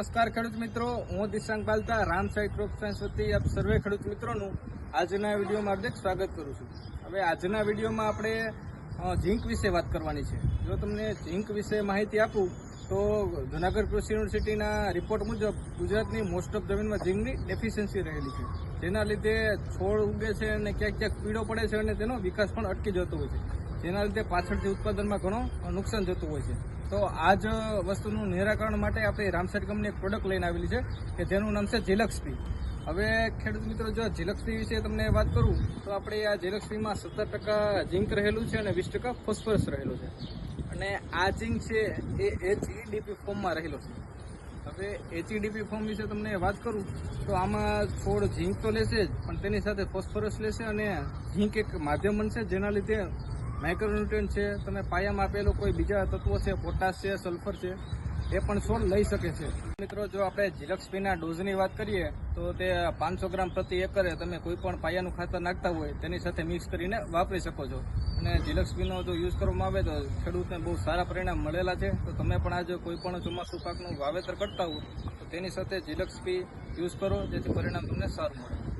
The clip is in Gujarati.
નમસ્કાર ખેડૂત મિત્રો, હું દિશાંક બાલતા, રામ સાઈ ક્રોપ સાયન્સ વતી આપ સર્વે ખેડૂત મિત્રોનું આજના વિડીયોમાં હાર્દિક સ્વાગત કરું છું. હવે આજના વિડીયોમાં આપણે ઝીંક વિશે વાત કરવાની છે. જો તમને ઝીંક વિશે માહિતી આપું, તો જુનાગઢ કૃષિ યુનિવર્સિટીના રિપોર્ટ મુજબ ગુજરાતની મોસ્ટ ઓફ જમીનમાં ઝીંકની ડેફિશિયન્સી રહેલી છે. જેના લીધે છોડ ઉગે છે અને ક્યાંક ક્યાંક પીળો પડે છે અને તેનો વિકાસ પણ અટકી જતો હોય છે. જેના લીધે પાછળથી ઉત્પાદનમાં ઘણો નુકસાન જતું હોય છે. તો આ જ વસ્તુનું નિરાકરણ માટે આપણે રામસેટ કંપની એક પ્રોડક્ટ લઈને આવેલી છે કે જેનું નામ છે ઝિલક્સપી. હવે ખેડૂત મિત્રો, જો ઝિલક્સપી વિશે તમને વાત કરું, તો આપણે આ ઝિલક્સપીમાં સત્તર ટકા ઝીંક રહેલું છે અને વીસ ટકા ફોસ્ફરસ રહેલું છે. અને આ ઝીંક છે એ એચઈડીપી ફોર્મમાં રહેલો છે. હવે એચઈડીપી ફોર્મ વિશે તમને વાત કરું, તો આમાં છોડ ઝીંક તો લેશે જ, પણ તેની સાથે ફોસ્ફરસ લેશે અને ઝીંક એક માધ્યમ બનશે જેના લીધે માઇક્રોન્યુટ્રન્ટ છે, તમે પાયામાં આપેલું કોઈ બીજા તત્વો છે પોટાશ છે સલ્ફર છે, એ પણ છોડ લઈ શકે છે. મિત્રો, જો આપણે જીરક્સપીના ડોઝની વાત કરીએ, તો તે પાંચસો ગ્રામ પ્રતિ એકરે તમે કોઈ પણ પાયાનું ખાતર નાખતા હોય, તેની સાથે મિક્સ કરીને વાપરી શકો છો. અને ઝિલક્સપીનો જો યુઝ કરવામાં આવે, તો ખેડૂતને બહુ સારા પરિણામ મળેલા છે. તો તમે પણ આજે કોઈ પણ ચોમાસું પાકનું વાવેતર કરતા હો તો તેની સાથે ઝિલક્સપી યુઝ કરો, જેથી પરિણામ તમને સારું મળે.